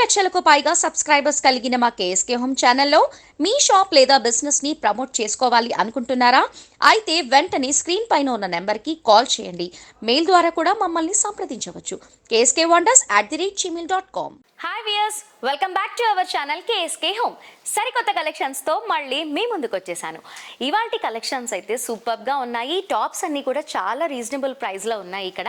లక్షలకు పైగా సబ్స్క్రైబర్స్ కలిగిన మా కేఎస్కే హోమ్ ఛానల్లో మీ షాప్ లేదా బిజినెస్ని ప్రమోట్ చేసుకోవాలి అనుకుంటున్నారా? అయితే వెంటనే స్క్రీన్ పైన ఉన్న నెంబర్కి కాల్ చేయండి. మెయిల్ ద్వారా కూడా మమ్మల్ని సంప్రదించవచ్చు. KSK wonders at the rate Gmail dot com. Hi viewers welcome back to our channel KSK home సరికొత్త కలెక్షన్స్తో మళ్ళీ మీ ముందుకు వచ్చేసాను. ఇవాటి కలెక్షన్స్ అయితే సూపర్గా ఉన్నాయి. టాప్స్ అన్నీ కూడా చాలా రీజనబుల్ ప్రైస్లో ఉన్నాయి ఇక్కడ.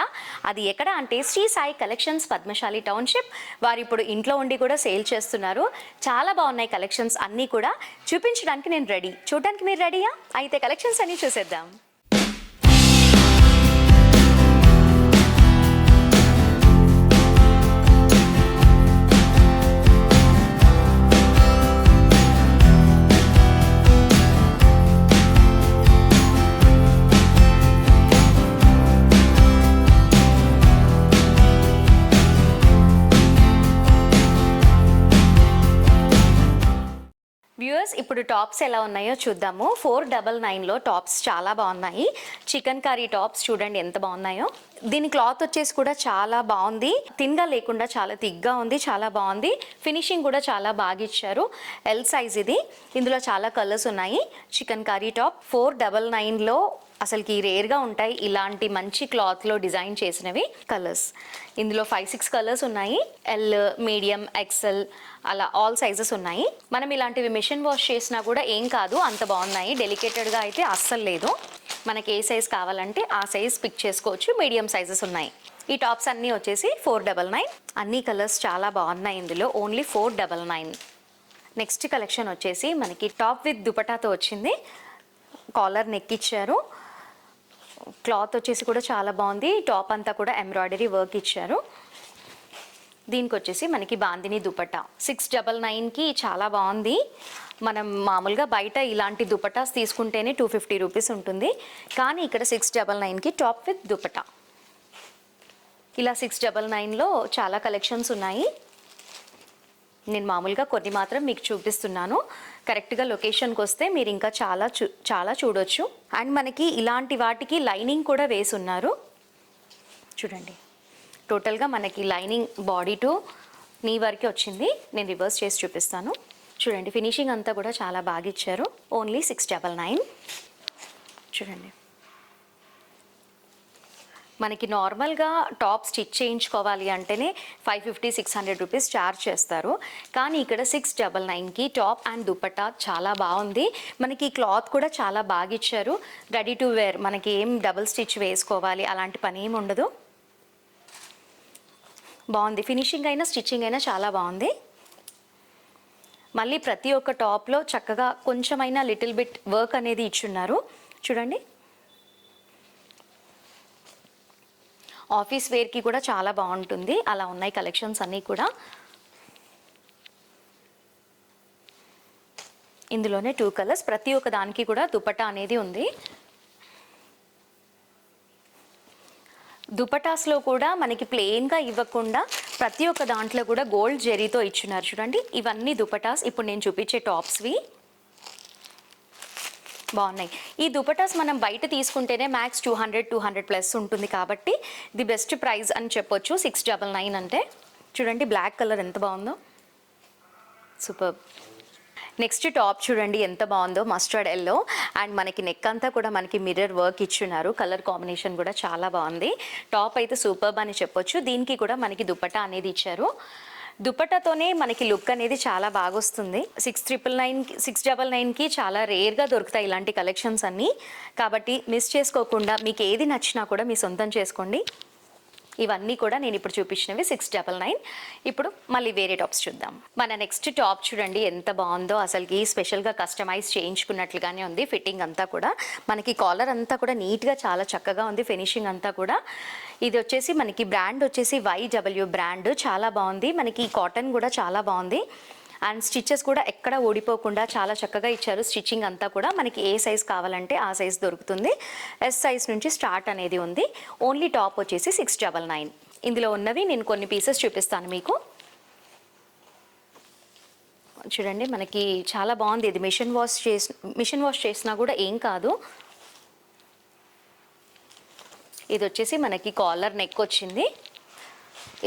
అది ఎక్కడ అంటే శ్రీ సాయి కలెక్షన్స్ పద్మశాలి టౌన్షిప్ వారు ఇప్పుడు ఇంట్లో ఉండి కూడా సేల్ చేస్తున్నారు. చాలా బాగున్నాయి కలెక్షన్స్ అన్నీ కూడా. చూపించడానికి నేను రెడీ. చూడడానికి మీరు రెడీయా? అయితే కలెక్షన్స్ అన్నీ చూసేద్దాం. ఇప్పుడు టాప్స్ ఎలా ఉన్నాయో చూద్దాము. ఫోర్ డబల్ నైన్లో టాప్స్ చాలా బాగున్నాయి. చికెన్ కర్రీ టాప్స్ చూడండి ఎంత బాగున్నాయో. దీని క్లాత్ వచ్చేసి కూడా చాలా బాగుంది. తిన్గా లేకుండా చాలా తిగ్గా ఉంది చాలా బాగుంది. ఫినిషింగ్ కూడా చాలా బాగా ఇచ్చారు. ఎల్ సైజ్ ఇది. ఇందులో చాలా కలర్స్ ఉన్నాయి. Chicken curry top four double నైన్లో అసలుకి రేర్గా ఉంటాయి ఇలాంటి మంచి క్లాత్లో డిజైన్ చేసినవి కలర్స్ ఇందులో ఫైవ్ సిక్స్ కలర్స్ ఉన్నాయి. ఎల్ మీడియం ఎక్సెల్ అలా ఆల్ సైజెస్ ఉన్నాయి. మనం ఇలాంటివి మిషన్ వాష్ చేసినా కూడా ఏం కాదు అంత బాగున్నాయి. డెలికేటెడ్గా అయితే అస్సలు లేదు. మనకి ఏ సైజ్ కావాలంటే ఆ సైజ్ పిక్ చేసుకోవచ్చు. మీడియం సైజెస్ ఉన్నాయి. ఈ టాప్స్ అన్నీ వచ్చేసి ఫోర్ డబల్ నైన్ అన్ని కలర్స్ చాలా బాగున్నాయి ఇందులో. Only four double nine next collection వచ్చేసి మనకి టాప్ విత్ దుపటాతో వచ్చింది. కాలర్ నెక్ ఇచ్చారు. క్లాత్ వచ్చేసి కూడా చాలా బాగుంది. టాప్ అంతా కూడా ఎంబ్రాయిడరీ వర్క్ ఇచ్చారు. దీనికి వచ్చేసి మనకి బాందిని దుపట్టా. సిక్స్ డబల్ నైన్కి చాలా బాగుంది. మనం మామూలుగా బయట ఇలాంటి దుపటాస్ తీసుకుంటేనే టూ ఫిఫ్టీ రూపీస్ ఉంటుంది. కానీ ఇక్కడ సిక్స్ డబల్ నైన్కి టాప్ విత్ దుపటా ఇలా సిక్స్ డబల్ నైన్లో చాలా కలెక్షన్స్ ఉన్నాయి. నేను మామూలుగా కొన్ని మాత్రం మీకు చూపిస్తున్నాను. కరెక్ట్గా లొకేషన్కి వస్తే మీరు ఇంకా చాలా చూ చాలా చూడొచ్చు. అండ్ మనకి ఇలాంటి వాటికి లైనింగ్ కూడా వేసి ఉన్నారు చూడండి టోటల్గా మనకి లైనింగ్ బాడీ టు నీ వరకే వచ్చింది. నేను రివర్స్ చేసి చూపిస్తాను. చూడండి ఫినిషింగ్ అంతా కూడా చాలా బాగా ఇచ్చారు. ఓన్లీ సిక్స్ డబల్ నైన్ చూడండి. మనకి నార్మల్గా టాప్ స్టిచ్ చేయించుకోవాలి అంటేనే five fifty six hundred rupees charge చేస్తారు. కానీ ఇక్కడ సిక్స్ డబల్ నైన్కి టాప్ అండ్ దుపట్టా చాలా బాగుంది. మనకి క్లాత్ కూడా చాలా బాగా ఇచ్చారు. రెడీ టు వేర్ మనకి ఏం డబుల్ స్టిచ్ వేసుకోవాలి అలాంటి పని ఏమి ఉండదు. బాగుంది. ఫినిషింగ్ అయినా స్టిచ్చింగ్ అయినా చాలా బాగుంది. మళ్ళీ ప్రతి ఒక్క టాప్లో చక్కగా కొంచెమైనా లిటిల్ బిట్ వర్క్ అనేది ఇచ్చున్నారు. చూడండి. ఆఫీస్ వేర్కి కూడా చాలా బాగుంటుంది. అలా ఉన్నాయి కలెక్షన్స్ అన్నీ కూడా. ఇందులోనే టూ కలర్స్ ప్రతి ఒక్క దానికి కూడా దుపట్టా అనేది ఉంది. దుపటాస్లో కూడా మనకి ప్లెయిన్గా ఇవ్వకుండా ప్రతి ఒక్క దాంట్లో కూడా గోల్డ్ జెరీతో ఇచ్చున్నారు చూడండి. ఇవన్నీ దుపటాస్ ఇప్పుడు నేను చూపించే టాప్స్వి బాగున్నాయి. ఈ దుపటాస్ మనం బయట తీసుకుంటేనే max two hundred two hundred plus ఉంటుంది కాబట్టి ది బెస్ట్ ప్రైస్ అని చెప్పొచ్చు. సిక్స్ డబల్ నైన్ అంటే. చూడండి బ్లాక్ కలర్ ఎంత బాగుందో. సూపర్. నెక్స్ట్ టాప్ చూడండి ఎంత బాగుందో. Mustard yellow. అండ్ మనకి నెక్ అంతా కూడా మనకి మిర్రర్ వర్క్ ఇచ్చున్నారు. కలర్ కాంబినేషన్ కూడా చాలా బాగుంది. టాప్ అయితే సూపర్బ్ అని చెప్పొచ్చు. దీనికి కూడా మనకి దుప్పట అనేది ఇచ్చారు. దుపట్టాతోనే మనకి లుక్ అనేది చాలా బాగా వస్తుంది six triple nine six double నైన్కి చాలా రేర్గా దొరుకుతాయి ఇలాంటి కలెక్షన్స్ అన్నీ. కాబట్టి మిస్ చేసుకోకుండా మీకు ఏది నచ్చినా కూడా మీ సొంతం చేసుకోండి. ఇవన్నీ కూడా నేను ఇప్పుడు చూపించినవి సిక్స్ డబల్ నైన్ ఇప్పుడు మళ్ళీ వేరే టాప్స్ చూద్దాం. మన నెక్స్ట్ టాప్ చూడండి ఎంత బాగుందో. అసలుకి స్పెషల్గా కస్టమైజ్ చేయించుకున్నట్లుగానే ఉంది ఫిట్టింగ్ అంతా కూడా. మనకి కాలర్ అంతా కూడా నీట్గా చాలా చక్కగా ఉంది ఫినిషింగ్ అంతా కూడా. ఇది వచ్చేసి మనకి బ్రాండ్ వచ్చేసి వైడబ్ల్యూ బ్రాండ్ చాలా బాగుంది. మనకి కాటన్ కూడా చాలా బాగుంది. అండ్ స్టిచెస్ కూడా ఎక్కడ ఓడిపోకుండా చాలా చక్కగా ఇచ్చారు. స్టిచ్చింగ్ అంతా కూడా మనకి ఏ సైజ్ కావాలంటే ఆ సైజ్ దొరుకుతుంది. ఎస్ సైజ్ నుంచి స్టార్ట్ అనేది ఉంది. ఓన్లీ టాప్ వచ్చేసి సిక్స్ డబల్ నైన్ ఇందులో ఉన్నవి నేను కొన్ని పీసెస్ చూపిస్తాను మీకు. చూడండి మనకి చాలా బాగుంది. ఇది మిషన్ వాష్ చేసి మిషన్ వాష్ చేసినా కూడా ఏం కాదు. ఇది వచ్చేసి మనకి కాలర్ నెక్ వచ్చింది.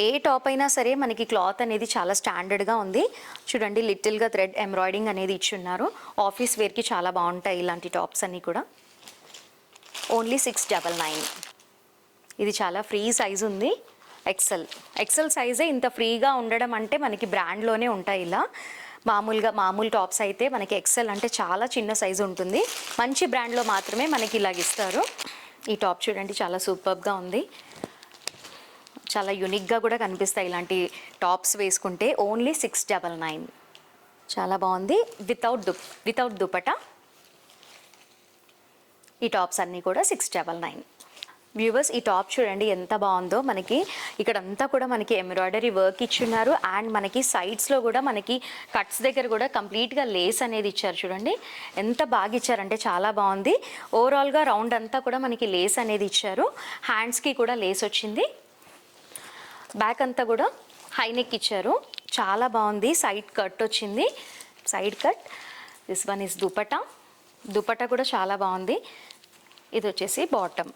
ఏ టాప్ అయినా సరే మనకి క్లాత్ అనేది చాలా స్టాండర్డ్గా ఉంది. చూడండి లిటిల్గా థ్రెడ్ ఎంబ్రాయిడింగ్ అనేది ఇచ్చున్నారు. ఆఫీస్ వేర్కి చాలా బాగుంటాయి ఇలాంటి టాప్స్ అన్నీ కూడా. ఓన్లీ సిక్స్ డబల్ నైన్ ఇది చాలా ఫ్రీ సైజ్ ఉంది. ఎక్సెల్ ఎక్సెల్ సైజే ఇంత ఫ్రీగా ఉండడం అంటే మనకి బ్రాండ్లోనే ఉంటాయి ఇలా. మామూలుగా మామూలు టాప్స్ అయితే మనకి ఎక్సెల్ అంటే చాలా చిన్న సైజు ఉంటుంది. మంచి బ్రాండ్లో మాత్రమే మనకి ఇలాగ ఇస్తారు. ఈ టాప్ చూడండి చాలా సూపర్గా ఉంది. చాలా యునిక్గా కూడా కనిపిస్తాయి ఇలాంటి టాప్స్ వేసుకుంటే. ఓన్లీ సిక్స్ డబల్ నైన్ చాలా బాగుంది. వితౌట్ దుప్ వితౌట్ దుపట ఈ టాప్స్ అన్నీ కూడా సిక్స్ డబల్ నైన్ వ్యూవర్స్ ఈ టాప్ చూడండి ఎంత బాగుందో. మనకి ఇక్కడ అంతా కూడా మనకి ఎంబ్రాయిడరీ వర్క్ ఇచ్చున్నారు. అండ్ మనకి సైడ్స్లో కూడా మనకి కట్స్ దగ్గర కూడా కంప్లీట్గా లేస్ అనేది ఇచ్చారు చూడండి. ఎంత బాగా ఇచ్చారంటే చాలా బాగుంది. ఓవరాల్గా రౌండ్ అంతా కూడా మనకి లేస్ అనేది ఇచ్చారు. హ్యాండ్స్కి కూడా లేస్ వచ్చింది. బ్యాక్ అంతా కూడా హై నెక్ ఇచ్చారు చాలా బాగుంది. సైడ్ కట్ వచ్చింది. Side cut. This one is dupatta dupatta కూడా చాలా బాగుంది. ఇది వచ్చేసి bottom.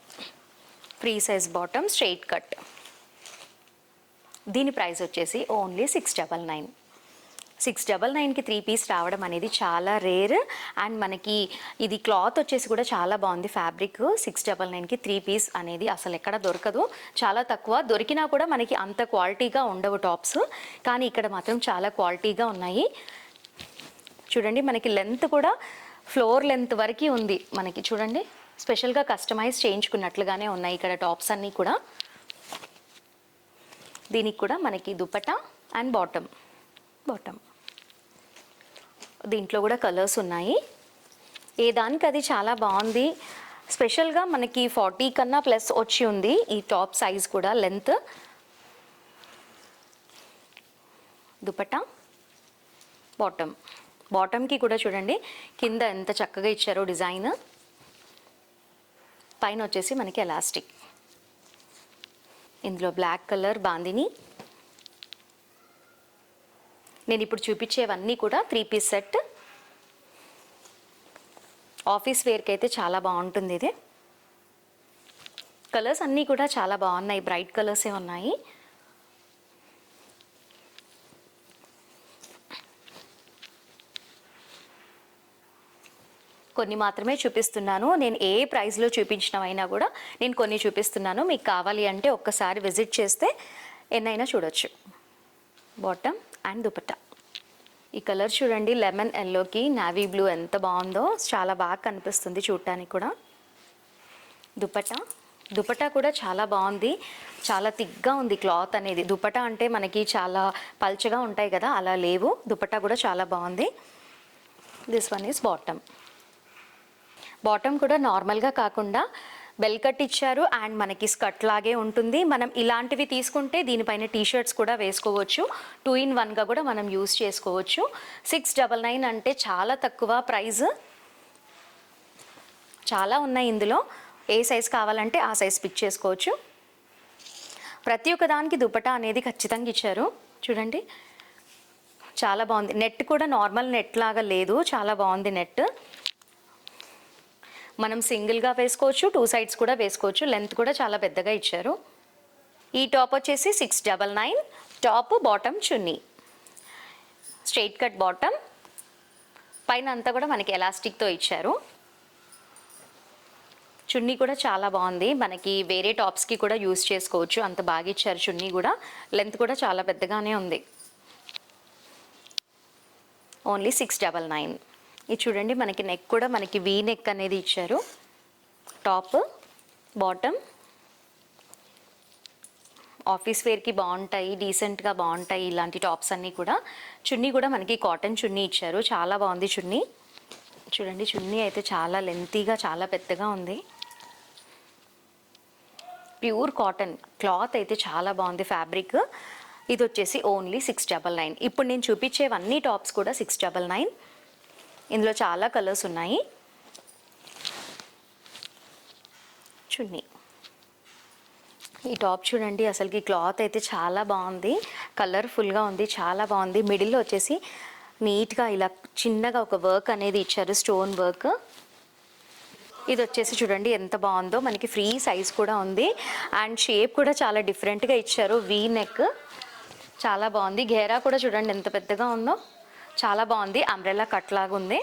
Free size bottom straight cut దీని ప్రైస్ వచ్చేసి only six double nine six double నైన్కి త్రీ పీస్ రావడం అనేది చాలా రేర్. అండ్ మనకి ఇది క్లాత్ వచ్చేసి కూడా చాలా బాగుంది ఫ్యాబ్రిక్. సిక్స్ డబల్ నైన్కి త్రీ పీస్ అనేది అసలు ఎక్కడ దొరకదు. చాలా తక్కువ. దొరికినా కూడా మనకి అంత క్వాలిటీగా ఉండవు టాప్స్. కానీ ఇక్కడ మాత్రం చాలా క్వాలిటీగా ఉన్నాయి. చూడండి మనకి లెంత్ కూడా ఫ్లోర్ లెంత్ వరకు ఉంది. మనకి చూడండి స్పెషల్గా కస్టమైజ్ చేయించుకున్నట్లుగానే ఉన్నాయి ఇక్కడ టాప్స్ అన్నీ కూడా. దీనికి కూడా మనకి దుపట అండ్ బాటమ్. బాటమ్. దీంట్లో కూడా కలర్స్ ఉన్నాయి. ఏ దానికి అది చాలా బాగుంది. స్పెషల్గా మనకి ఫార్టీ కన్నా ప్లస్ వచ్చి ఉంది. ఈ టాప్ సైజ్ కూడా లెంత్ దుపట్టా. బాటమ్ బాటమ్కి కూడా చూడండి. కింద ఎంత చక్కగా ఇచ్చారో డిజైన్ పైన వచ్చేసి మనకి ఎలాస్టిక్ ఇందులో బ్లాక్ కలర్ బాందిని. నేను ఇప్పుడు చూపించేవన్నీ కూడా త్రీ పీస్ సెట్ ఆఫీస్ వేర్కి అయితే చాలా బాగుంటుంది ఇది. కలర్స్ అన్నీ కూడా చాలా బాగున్నాయి. బ్రైట్ కలర్సే ఉన్నాయి. కొన్ని మాత్రమే చూపిస్తున్నాను. నేను ఏ ప్రైస్లో చూపించినవైనా కూడా నేను కొన్ని చూపిస్తున్నాను. మీకు కావాలి అంటే ఒక్కసారి విజిట్ చేస్తే ఎన్నైనా చూడొచ్చు. Bottom and dupatta. ఈ కలర్ చూడండి లెమన్ ఎల్లోకి నావీ బ్లూ ఎంత బాగుందో చాలా బాగా కనిపిస్తుంది చూడటానికి కూడా. దుపట్టా. దుపటా కూడా చాలా బాగుంది. చాలా థిక్గా ఉంది క్లాత్ అనేది. దుపటా అంటే మనకి చాలా పల్చగా ఉంటాయి కదా అలా లేవు. దుపటా కూడా చాలా బాగుంది. This one is bottom bottom కూడా నార్మల్గా కాకుండా బెల్ కట్ ఇచ్చారు అండ్ మనకి స్కర్ట్ లాగే ఉంటుంది. మనం ఇలాంటివి తీసుకుంటే దీనిపైన టీ షర్ట్స్ కూడా వేసుకోవచ్చు. టూ ఇన్ వన్గా కూడా మనం యూస్ చేసుకోవచ్చు. సిక్స్ డబల్ నైన్ అంటే చాలా తక్కువ ప్రైస్. చాలా ఉన్నాయి ఇందులో. ఏ సైజ్ కావాలంటే ఆ సైజ్ పిక్ చేసుకోవచ్చు. ప్రతి ఒక్క దానికి దుపటా అనేది ఖచ్చితంగా ఇచ్చారు. చూడండి. చాలా బాగుంది. నెట్ కూడా నార్మల్ నెట్ లాగా లేదు. చాలా బాగుంది నెట్. మనం సింగిల్గా వేసుకోవచ్చు టూ సైడ్స్ కూడా వేసుకోవచ్చు. లెంత్ కూడా చాలా పెద్దగా ఇచ్చారు. ఈ టాప్ వచ్చేసి six double nine top bottom chunni. Straight cut bottom. పైన అంతా కూడా మనకి ఎలాస్టిక్తో ఇచ్చారు. చున్నీ కూడా చాలా బాగుంది. మనకి వేరే టాప్స్కి కూడా యూస్ చేసుకోవచ్చు. అంత బాగా ఇచ్చారు చున్నీ కూడా. లెంత్ కూడా చాలా పెద్దగానే ఉంది. Only six double nine. ఇది చూడండి మనకి నెక్ కూడా మనకి వీ నెక్ అనేది ఇచ్చారు. టాప్ బాటమ్ ఆఫీస్ వేర్కి బాగుంటాయి డీసెంట్గా బాగుంటాయి ఇలాంటి టాప్స్ అన్నీ కూడా. చున్నీ కూడా మనకి కాటన్ చున్నీ ఇచ్చారు. చాలా బాగుంది చున్నీ. చూడండి చున్నీ అయితే చాలా లెంతీగా చాలా పెద్దగా ఉంది. ప్యూర్ కాటన్ క్లాత్ అయితే చాలా బాగుంది ఫ్యాబ్రిక్ ఇది వచ్చేసి ఓన్లీ సిక్స్ డబల్ నైన్ ఇప్పుడు నేను చూపించేవన్నీ టాప్స్ కూడా సిక్స్ డబల్ నైన్ ఇందులో చాలా కలర్స్ ఉన్నాయి. చున్నీ ఈ టాప్ చూడండి అసలుకి క్లాత్ అయితే చాలా బాగుంది. కలర్ఫుల్గా ఉంది చాలా బాగుంది. మిడిల్లో వచ్చేసి నీట్గా ఇలా చిన్నగా ఒక వర్క్ అనేది ఇచ్చారు స్టోన్ వర్క్ ఇది వచ్చేసి చూడండి ఎంత బాగుందో. మనకి ఫ్రీ సైజ్ కూడా ఉంది. అండ్ షేప్ కూడా చాలా డిఫరెంట్గా ఇచ్చారు. వీ నెక్ చాలా బాగుంది. ఘేరా కూడా చూడండి ఎంత పెద్దగా ఉందో. చాలా బాగుంది. అంబ్రెల్లా కట్ లాగా ఉంది.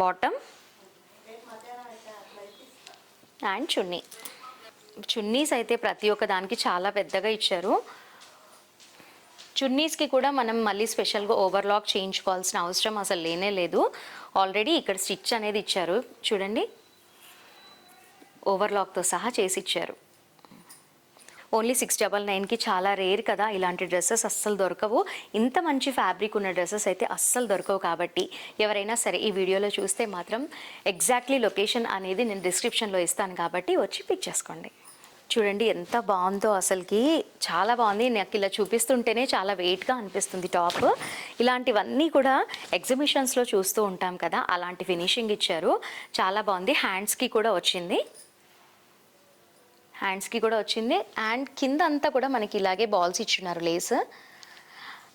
బాటమ్ అండ్ చున్నీ చున్నీస్ అయితే ప్రతి ఒక్క దానికి చాలా పెద్దగా ఇచ్చారు. చున్నీస్కి కూడా మనం మళ్ళీ స్పెషల్గా ఓవర్లాక్ చేయించుకోవాల్సిన అవసరం అసలు లేనే లేదు. ఆల్రెడీ ఇక్కడ స్టిచ్ అనేది ఇచ్చారు. చూడండి. ఓవర్లాక్తో సహా చేసి ఇచ్చారు. ఓన్లీ సిక్స్ డబల్ నైన్కి చాలా రేర్ కదా ఇలాంటి డ్రెస్సెస్ అస్సలు దొరకవు. ఇంత మంచి ఫ్యాబ్రిక్ ఉన్న డ్రెస్సెస్ అయితే అస్సలు దొరకవు కాబట్టి ఎవరైనా సరే ఈ వీడియోలో చూస్తే మాత్రం ఎగ్జాక్ట్లీ లొకేషన్ అనేది నేను డిస్క్రిప్షన్లో ఇస్తాను కాబట్టి వచ్చి పిక్ చేసుకోండి. చూడండి ఎంత బాగుందో అసలుకి. చాలా బాగుంది. నాకు ఇలా చూపిస్తుంటేనే చాలా వెయిట్గా అనిపిస్తుంది టాప్. ఇలాంటివన్నీ కూడా ఎగ్జిబిషన్స్లో చూస్తూ ఉంటాం కదా. అలాంటి ఫినిషింగ్ ఇచ్చారు. చాలా బాగుంది. హ్యాండ్స్కి కూడా వచ్చింది. హ్యాండ్స్కి కూడా వచ్చింది. అండ్ కింద అంతా కూడా మనకి ఇలాగే బాల్స్ ఇచ్చున్నారు లేస్.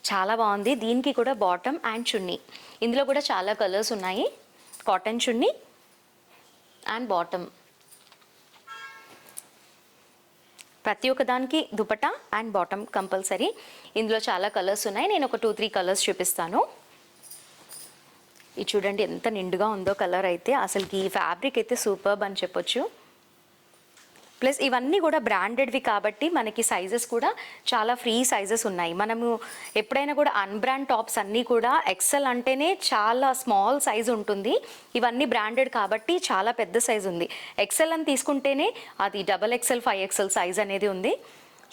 చాలా బాగుంది. దీనికి కూడా బాటమ్ అండ్ చున్నీ. ఇందులో కూడా చాలా కలర్స్ ఉన్నాయి. Cotton chunni and bottom. ప్రతి ఒక్క దానికి దుపటా అండ్ బాటమ్ కంపల్సరీ. ఇందులో చాలా కలర్స్ ఉన్నాయి. నేను ఒక టూ త్రీ కలర్స్ చూపిస్తాను. ఇది చూడండి ఎంత నిండుగా ఉందో కలర్ అయితే. అసలుకి ఈ ఫ్యాబ్రిక్ అయితే సూపర్బ్ అని చెప్పొచ్చు. ప్లస్ ఇవన్నీ కూడా బ్రాండెడ్వి కాబట్టి మనకి సైజెస్ కూడా చాలా ఫ్రీ సైజెస్ ఉన్నాయి. మనము ఎప్పుడైనా కూడా అన్బ్రాండ్ టాప్స్ అన్నీ కూడా ఎక్సెల్ అంటేనే చాలా స్మాల్ సైజ్ ఉంటుంది. ఇవన్నీ బ్రాండెడ్ కాబట్టి చాలా పెద్ద సైజ్ ఉంది. ఎక్సెల్ అని తీసుకుంటేనే అది double XL five XL size అనేది ఉంది.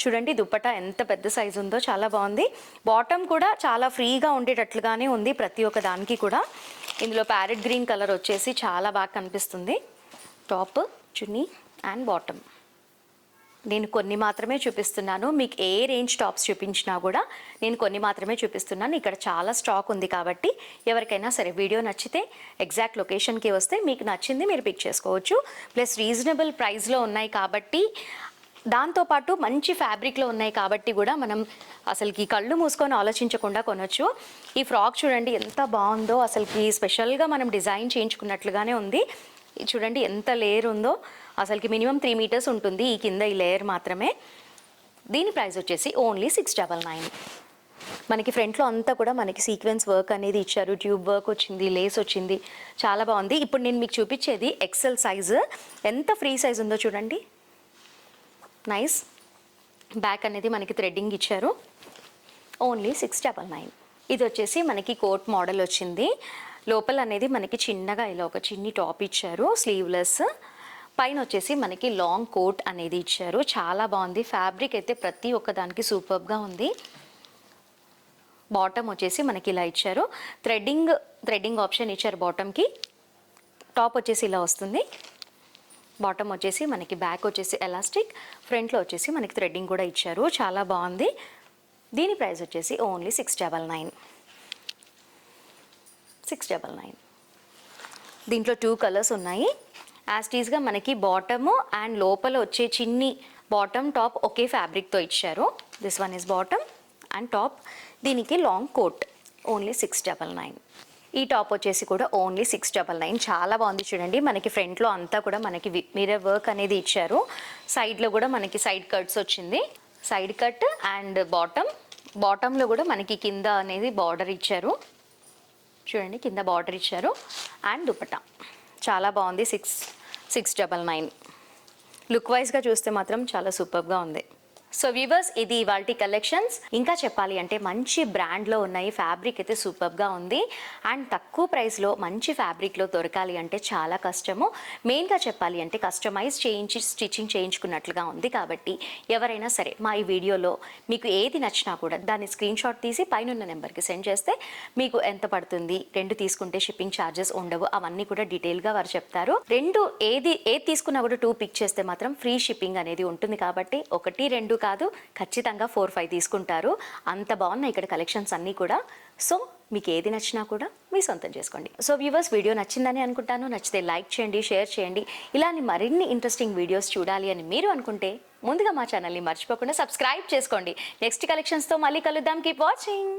చూడండి దుప్పట ఎంత పెద్ద సైజు ఉందో చాలా బాగుంది. బాటమ్ కూడా చాలా ఫ్రీగా ఉండేటట్లుగానే ఉంది ప్రతి ఒక్క దానికి కూడా. ఇందులో ప్యారెట్ గ్రీన్ కలర్ వచ్చేసి చాలా బాగా కనిపిస్తుంది. Top chunni and bottom. నేను కొన్ని మాత్రమే చూపిస్తున్నాను. మీకు ఏ రేంజ్ టాప్స్ చూపించినా కూడా నేను కొన్ని మాత్రమే చూపిస్తున్నాను. ఇక్కడ చాలా స్టాక్ ఉంది కాబట్టి ఎవరికైనా సరే వీడియో నచ్చితే ఎగ్జాక్ట్ లొకేషన్కి వస్తే మీకు నచ్చింది మీరు పిక్ చేసుకోవచ్చు. ప్లస్ రీజనబుల్ ప్రైస్లో ఉన్నాయి కాబట్టి దాంతోపాటు మంచి ఫ్యాబ్రిక్లో ఉన్నాయి కాబట్టి కూడా మనం అసలుకి కళ్ళు మూసుకొని ఆలోచించకుండా కొనొచ్చు. ఈ ఫ్రాక్ చూడండి ఎంత బాగుందో. అసలుకి స్పెషల్గా మనం డిజైన్ చేయించుకున్నట్లుగానే ఉంది. చూడండి ఎంత లేయర్ ఉందో అసలుకి మినిమం త్రీ మీటర్స్ ఉంటుంది ఈ కింద ఈ లేయర్ మాత్రమే. దీని ప్రైస్ వచ్చేసి ఓన్లీ సిక్స్ డబల్ నైన్. మనకి ఫ్రంట్లో అంతా కూడా మనకి సీక్వెన్స్ వర్క్ అనేది ఇచ్చారు. ట్యూబ్ వర్క్ వచ్చింది లేస్ వచ్చింది. చాలా బాగుంది. ఇప్పుడు నేను మీకు చూపించేది ఎక్సెల్ సైజు. ఎంత ఫ్రీ సైజ్ ఉందో చూడండి. నైస్. బ్యాక్ అనేది మనకి థ్రెడ్డింగ్ ఇచ్చారు. Only six double nine. ఇది వచ్చేసి మనకి కోట్ మోడల్ వచ్చింది. లోపల అనేది మనకి చిన్నగా ఇలా ఒక చిన్ని టాప్ ఇచ్చారు. స్లీవ్లెస్. పైన వచ్చేసి మనకి లాంగ్ కోట్ అనేది ఇచ్చారు. చాలా బాగుంది. ఫ్యాబ్రిక్ అయితే ప్రతి ఒక్క దానికి సూపర్గా ఉంది. బాటమ్ వచ్చేసి మనకి ఇలా ఇచ్చారు. థ్రెడ్డింగ్ థ్రెడ్డింగ్ ఆప్షన్ ఇచ్చారు బాటమ్కి టాప్ వచ్చేసి ఇలా వస్తుంది. బాటమ్ వచ్చేసి మనకి బ్యాక్ వచ్చేసి ఎలాస్టిక్ ఫ్రంట్లో వచ్చేసి మనకి థ్రెడ్డింగ్ కూడా ఇచ్చారు. చాలా బాగుంది. దీని ప్రైస్ వచ్చేసి only six double nine six double nine దీంట్లో టూ కలర్స్ ఉన్నాయి. యాస్టీస్గా మనకి బాటము అండ్ లోపల వచ్చే చిన్ని బాటమ్ టాప్ ఒకే ఫ్యాబ్రిక్తో ఇచ్చారు. This one is bottom and top దీనికి long coat only six double nine ఈ టాప్ వచ్చేసి కూడా ఓన్లీ సిక్స్ డబల్ నైన్ చాలా బాగుంది చూడండి. మనకి ఫ్రంట్లో అంతా కూడా మనకి మిరర్ వర్క్ అనేది ఇచ్చారు. సైడ్లో కూడా మనకి సైడ్ కట్స్ వచ్చింది. సైడ్ కట్ అండ్ బాటమ్ బాటంలో కూడా మనకి కింద అనేది బార్డర్ ఇచ్చారు. చూడండి కింద బార్డర్ ఇచ్చారు. అండ్ దుపట్టా. చాలా బాగుంది. Six six double nine. Look వైజ్గా చూస్తే మాత్రం చాలా సూపర్గా ఉంది. సో వ్యూవర్స్ ఇది ఇవాల్టి కలెక్షన్స్ ఇంకా చెప్పాలి అంటే మంచి బ్రాండ్లో ఉన్నాయి ఫ్యాబ్రిక్ అయితే సూపర్గా ఉంది. అండ్ తక్కువ ప్రైస్లో మంచి ఫ్యాబ్రిక్లో దొరకాలి అంటే చాలా కష్టము. మెయిన్గా చెప్పాలి అంటే కస్టమైజ్ చేయించి స్టిచ్చింగ్ చేయించుకున్నట్లుగా ఉంది కాబట్టి ఎవరైనా సరే మా ఈ వీడియోలో మీకు ఏది నచ్చినా కూడా దాన్ని స్క్రీన్ షాట్ తీసి పైన నెంబర్కి సెండ్ చేస్తే మీకు ఎంత పడుతుంది రెండు తీసుకుంటే షిప్పింగ్ ఛార్జెస్ ఉండవు అవన్నీ కూడా డీటెయిల్గా వారు చెప్తారు. రెండు ఏది ఏది తీసుకున్నా కూడా టూ పిక్ చేస్తే మాత్రం ఫ్రీ షిప్పింగ్ అనేది ఉంటుంది కాబట్టి ఒకటి రెండు కాదు ఖచ్చితంగా ఫోర్ ఫైవ్ తీసుకుంటారు. అంత బాగున్నాయి ఇక్కడ కలెక్షన్స్ అన్నీ కూడా. సో మీకు ఏది నచ్చినా కూడా మీ సొంతం చేసుకోండి. సో వ్యూవర్స్ వీడియో నచ్చిందని అనుకుంటాను. నచ్చితే లైక్ చేయండి షేర్ చేయండి. ఇలాంటి మరిన్ని ఇంట్రెస్టింగ్ వీడియోస్ చూడాలి అని మీరు అనుకుంటే ముందుగా మా ఛానల్ని మర్చిపోకుండా సబ్స్క్రైబ్ చేసుకోండి. నెక్స్ట్ కలెక్షన్స్తో మళ్ళీ కలుద్దాం. Keep watching.